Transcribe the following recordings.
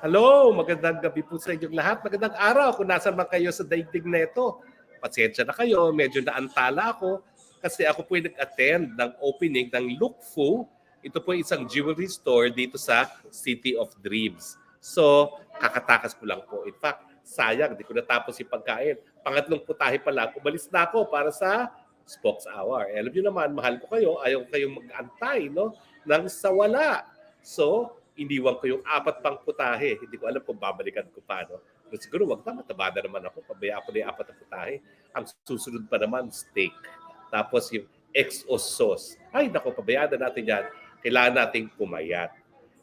Hello, magandang gabi po sa inyong lahat. Magandang araw kung nasan man kayo sa daigdig na ito. Pasensya na kayo, medyo naantala ako kasi ako po ay nag-attend ng opening ng Look Fu. Ito po ay isang jewelry store dito sa City of Dreams. So, kakatakas ko lang po. In fact, sayang, di ko natapos yung pagkain. Pangatlong putahe pa lang, umalis na ako para sa Spokes Hour. Eh, alam niyo naman, mahal ko kayo, ayaw ko kayong mag-antay, no? Nang sa wala. So, iniwan ko yung apat pang putahe. Hindi ko alam kung babalikan ko pa, no? Pero siguro wag na, mataba na naman ako. Pabaya ko na yung apat na putahe. Ang susunod pa naman, steak. Tapos yung XO sauce. Ay, naku, pabayaan na natin yan. Kailangan nating pumayat.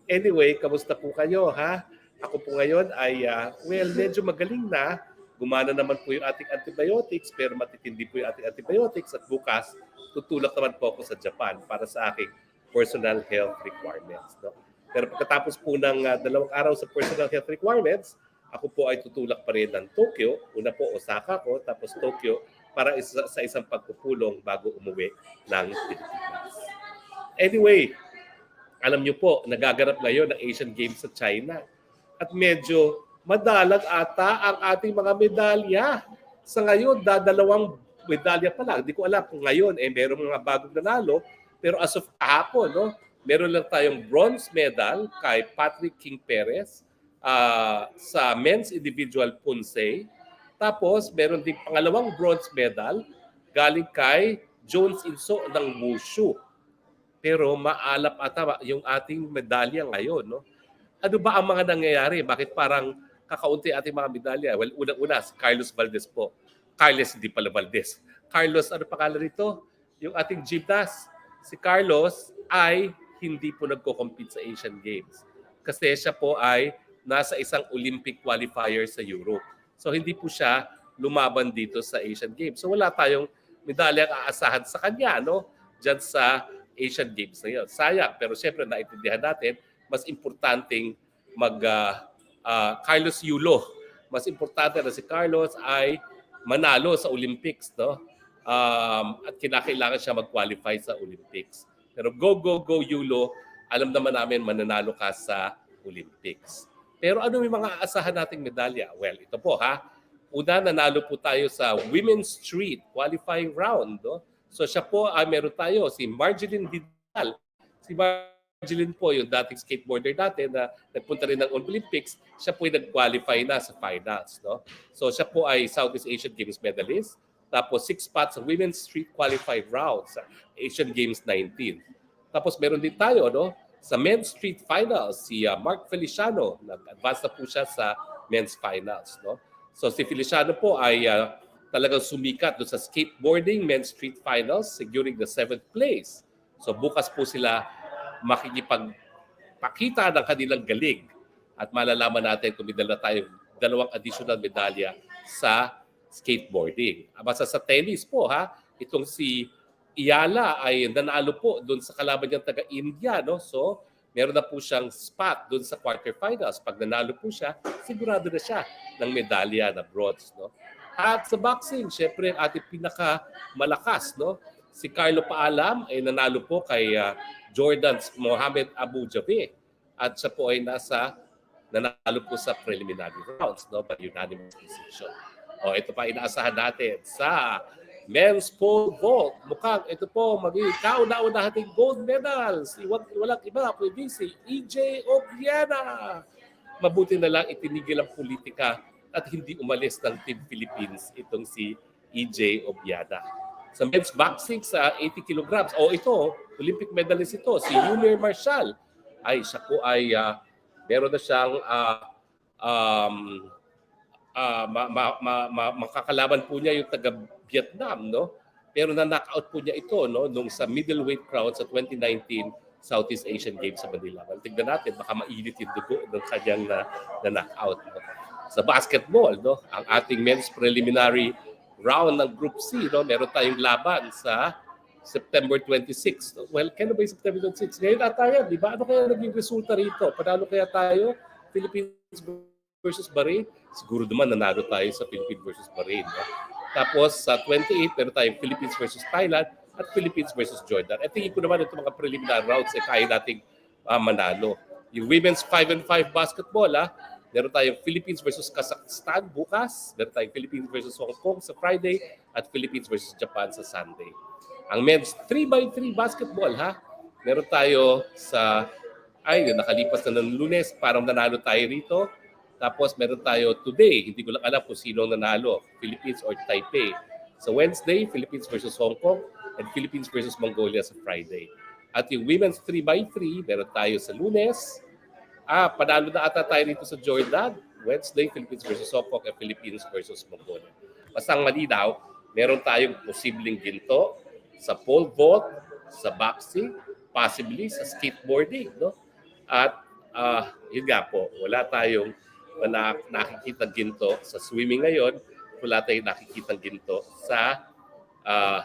Anyway, kamusta po kayo, ha? Ako po ngayon ay, ah, well, medyo magaling na. Gumana naman po yung ating antibiotics, pero matitindi po yung ating antibiotics. At bukas, tutulak naman po ako sa Japan para sa aking personal health requirements. No? Pero pagkatapos po ng ah, dalawang araw sa personal health requirements, ako po ay tutulak pa rin ng Tokyo. Una po Osaka ko, tapos Tokyo para isa, sa isang pagpupulong bago umuwi ng Pilipinas. Anyway, alam niyo po, nagaganap ngayon ang Asian Games sa China. At medyo madalag ata ang ating mga medalya. Sa ngayon, dadalawang medalya pa lang. Hindi ko alam kung ngayon eh meron mga bagong nanalo. Pero as of kahapon, no, meron lang tayong bronze medal kay Patrick King Perez ah, sa men's individual punse. Tapos meron din pangalawang bronze medal galing kay Jones Inso ng Wushu. Pero maalap ata yung ating medalya ngayon, no? Ano ba ang mga nangyayari? Bakit parang kakaunti ating mga medalya? Well, unang-una, si Carlos Valdez po. Carlos, hindi pala Valdez. Carlos, ano pangalan nito? Yung ating gymnast. Si Carlos ay hindi po nagko-compete sa Asian Games. Kasi siya po ay nasa isang Olympic qualifier sa Europe. So hindi po siya lumaban dito sa Asian Games. So wala tayong medalyang aasahan sa kanya, no? Diyan sa Asian Games na yun. Sayang, pero siyempre naintindihan natin, mas importanteng mag ah, ah, Carlos Yulo. Mas importante na si Carlos ay manalo sa Olympics, no? Um, at kinakailangan siya mag-qualify sa Olympics. Pero go, go, go, Yulo. Alam naman namin mananalo ka sa Olympics. Pero ano yung mga aasahan nating medalya? Well, ito po ha. Una, nanalo po tayo sa Women's Street qualifying round. No? So siya po, ah, meron tayo si Marjeline Vidal. Si Marjeline po, yung dating skateboarder natin na nagpunta rin ng Olympics, siya po ay nag-qualify na sa finals. No? So siya po ay Southeast Asian Games medalist. Tapos six spots sa Women's Street qualified round sa Asian Games 19. Tapos meron din tayo no, sa Men's Street Finals, si ah, Mark Feliciano, nag-advance na po siya sa Men's Finals. No? So si Feliciano po ay ah, talagang sumikat doon sa skateboarding Men's Street Finals securing the seventh place. So bukas po sila makikipagpakita ng kanilang galing at malalaman natin kung may dala tayong dalawang additional medalya sa skateboarding. Basta sa tennis po ha, itong si Iyala ay nanalo po doon sa kalaban niyang taga-India. No? So, meron na po siyang spot doon sa quarterfinals. Pag nanalo po siya, sigurado na siya ng medalya na bronze. No? At sa boxing, syempre ang ating pinakamalakas, no? si Carlo Paalam ay nanalo po kay ah, Jordan Mohamed Abu Jabe. At siya po ay nasa nanalo po sa preliminary rounds no, by unanimous decision. O ito pa inaasahan natin sa men's pole vault. Mukhang ito po magiging kauna-una nating gold medals. Iwan, walang iba, pwede si EJ Obiana. Mabuti na lang itinigil ang politika at hindi umalis ng Team Philippines itong si EJ Obiana. Sa men's boxing sa 80 kilograms, o ito, Olympic medalist ito, si Junior Marshall. Ay, siya po ay ah, meron na siyang ah, um, ah, ma, ma, ma, ma- makakalaban po niya yung taga Vietnam, no? Pero na-knockout po niya ito, no? Nung sa middleweight crowd sa 2019 Southeast Asian Games sa Manila. Well, tignan natin, baka mainit yung dugo ng kanyang na, na knockout. No? Sa basketball, no? Ang ating men's preliminary round ng Group C, no? Meron tayong laban sa September 26. No? Well, kailan ba yung September 26? Ngayon ata yan, di ba? Ano kaya naging resulta rito? Panalo kaya tayo? Philippines versus Bahrain? Siguro naman nanalo tayo sa Philippines versus Bahrain. No? Tapos sa 28, meron tayong Philippines versus Thailand at Philippines versus Jordan. At tingin ko naman itong mga preliminary rounds, eh, kaya nating ah, manalo. Yung women's 5 and 5 basketball, ah, meron tayong Philippines versus Kazakhstan bukas, meron tayong Philippines versus Hong Kong sa Friday, at Philippines versus Japan sa Sunday. Ang men's 3x3 basketball, ha? Meron tayo sa, ay, nakalipas na ng lunes, parang nanalo tayo rito. Tapos meron tayo today, hindi ko lang alam kung sino nanalo, Philippines or Taipei. Sa Wednesday, Philippines versus Hong Kong, and Philippines versus Mongolia sa Friday. At yung women's 3x3, meron tayo sa lunes. Ah, panalo na ata tayo dito sa Jordan. Wednesday, Philippines versus Hong Kong, and Philippines versus Mongolia. Basta ang malinaw, meron tayong posibleng ginto sa pole vault, sa boxing, possibly sa skateboarding, no? At ah, yun nga po, wala tayong wala nakikita ginto sa swimming ngayon, wala tayong nakikita ginto sa ah,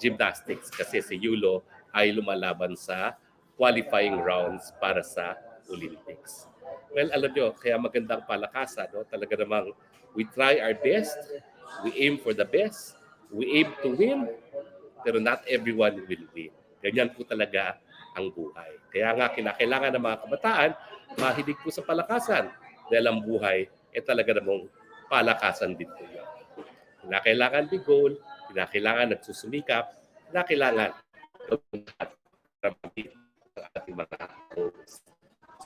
gymnastics kasi si Yulo ay lumalaban sa qualifying rounds para sa Olympics. Well, alam nyo, kaya magandang palakasan, no? talaga namang we try our best, we aim for the best, we aim to win, pero not everyone will win. Ganyan po talaga ang buhay. Kaya nga kinakailangan ng mga kabataan mahilig po sa palakasan dahil ang buhay ay talaga namang palakasan din po yun. Kinakailangan be goal, kinakailangan nagsusumikap, kinakailangan ang ating mga goals.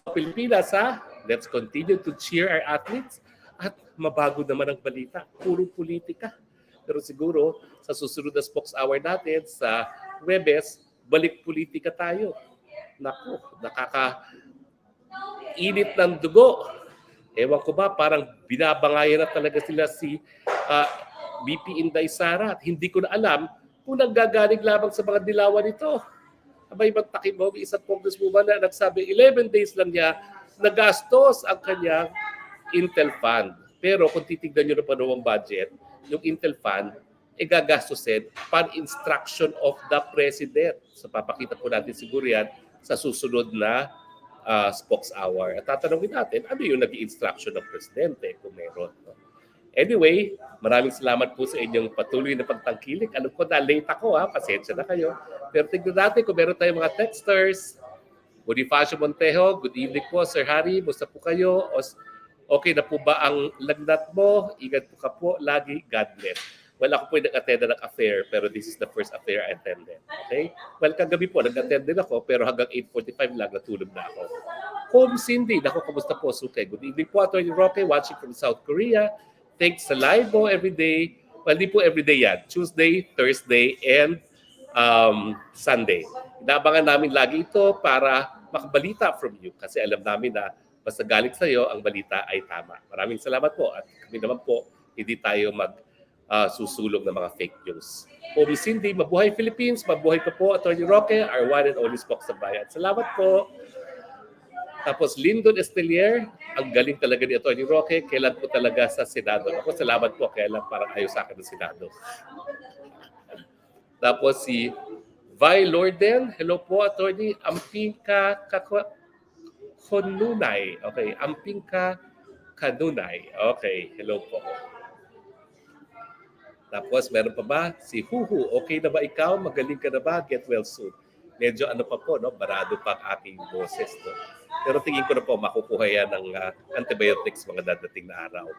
Sa Pilipinas ha, let's continue to cheer our athletes at mabago naman ang balita. Puro politika. Pero siguro sa susunod na spokes hour natin sa Webes, balik politika tayo. Naku, nakaka init ng dugo. Ewan ko ba, parang binabangayan na talaga sila si ah, BP Inday Sara at hindi ko na alam kung nanggagaling lamang sa mga dilawan ito. Abay, magtakin mo, may isang congresswoman na nagsabi 11 days lang niya nagastos ang kanyang Intel Fund. Pero kung titignan nyo na pa ang budget, yung Intel Fund, e gagastusin pan instruction of the President. So papakita po natin siguro yan sa susunod na uh, spokes hour. At tatanungin natin, ano yung naging instruction ng Presidente kung meron. No? Anyway, maraming salamat po sa inyong patuloy na pagtangkilik. Alam ko na late ako ha, pasensya na kayo. Pero tignan natin kung meron tayong mga texters. Bonifacio Montejo, good evening po Sir Harry, musta po kayo? Okay na po ba ang lagnat mo? Ingat po ka po lagi, God bless. Well, ako po nag-attend ng affair, pero this is the first affair I attended. Okay? Well, kagabi po, nag-attend din ako, pero hanggang 8.45 lang, natulog na ako. Home Cindy, nako, kamusta po, Suke? Good evening po, Atty. Roque, watching from South Korea. Thanks sa live mo every day. Well, di po every day yan. Tuesday, Thursday, and um, Sunday. Inaabangan namin lagi ito para makabalita from you kasi alam namin na basta galing sa ang balita ay tama. Maraming salamat po at kami naman po, hindi tayo mag ah, susulong ng mga fake news. Obi Cindy, mabuhay Philippines, mabuhay ka po, Atty. Roque, our one and only spokes sa bayan. Salamat po. Tapos Lyndon Estelier, ang galing talaga ni Atty. Roque, kailan po talaga sa Senado. Ako salamat po, kaya lang parang ayaw sa akin ng Senado. Tapos si Vi Lorden, hello po, Atty. Ampingka Kakwa Konunay. Okay, Ampingka Kanunay. Okay, hello po. Tapos meron pa ba? Si Huhu, okay na ba ikaw? Magaling ka na ba? Get well soon. Medyo ano pa po, no? barado pa ang aking boses. No? Pero tingin ko na po, makukuha yan ng ah, antibiotics mga dadating na araw.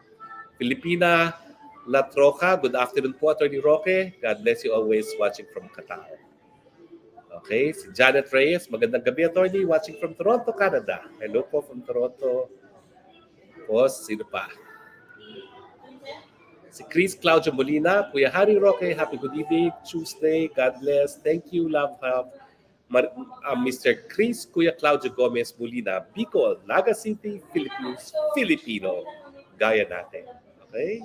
Filipina Latroca, good afternoon po, Attorney Roque. God bless you always watching from Qatar. Okay, si Janet Reyes, magandang gabi, Attorney, watching from Toronto, Canada. Hello po from Toronto. Tapos, sino pa? Si Chris Claudio Molina, Kuya Harry Roque, happy good evening, Tuesday, God bless, thank you, love, love. Mar- uh, Mr. Chris Kuya Claudio Gomez Molina, Bicol, Naga City, Philippines, Filipino. Gaya natin. Okay?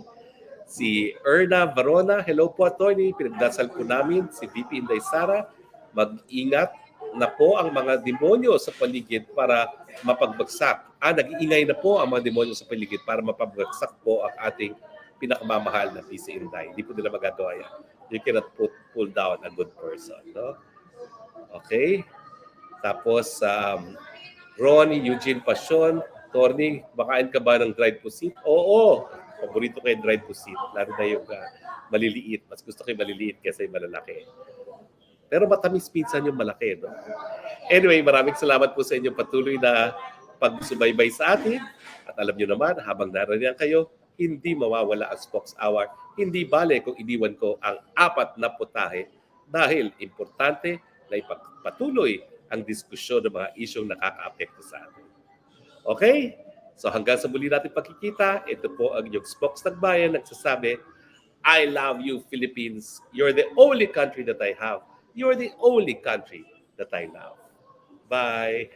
Si Erna Varona, hello po attorney, pinagdasal po namin si VP Inday Sara, mag-ingat na po ang mga demonyo sa paligid para mapagbagsak. Ah, nag-iingay na po ang mga demonyo sa paligid para mapagbagsak po ang ating pinakamamahal na PC Inday. Hindi po nila magagawa yan. You cannot put, pull down a good person. No? Okay? Tapos, um, Ronnie, Eugene Passion, Torning, makain ka ba ng dried pusit? Oo, paborito ko yung dried pusit. Lalo na yung uh, maliliit. Mas gusto ko yung maliliit kaysa yung malalaki. Pero matamis pinsan yung malaki. No? Anyway, maraming salamat po sa inyong patuloy na pagsubaybay sa atin. At alam nyo naman, habang naririyan kayo, hindi mawawala ang Spokes Hour. Hindi bale kung iniwan ko ang apat na putahe dahil importante na ipagpatuloy ang diskusyon ng mga isyong nakakaapekto sa atin. Okay? So hanggang sa muli natin pagkikita, ito po ang inyong Spokes ng Bayan nagsasabi, I love you, Philippines. You're the only country that I have. You're the only country that I love. Bye.